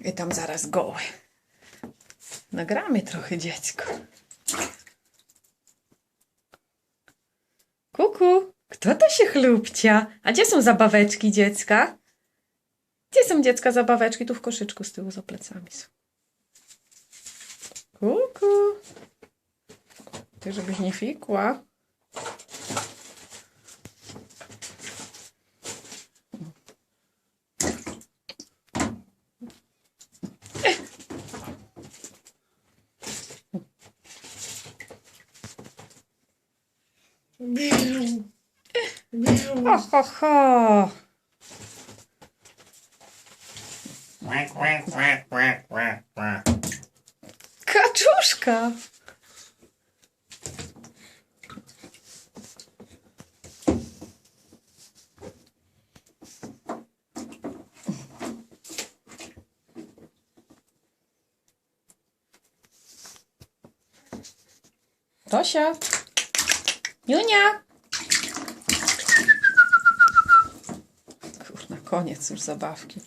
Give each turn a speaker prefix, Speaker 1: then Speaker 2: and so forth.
Speaker 1: I tam zaraz goły. Nagramy trochę dziecko. Kuku, kto to się chlubcia? A gdzie są zabaweczki dziecka? Gdzie są dziecka zabaweczki? Tu w koszyczku z tyłu za plecami są. Kuku. Ty, żebyś nie fikła. Ho, ho, ho.
Speaker 2: Quack, quack, quack, quack, quack, quack.
Speaker 1: Kaczuszka. Tosia. Junia. Kurna, koniec już zabawki.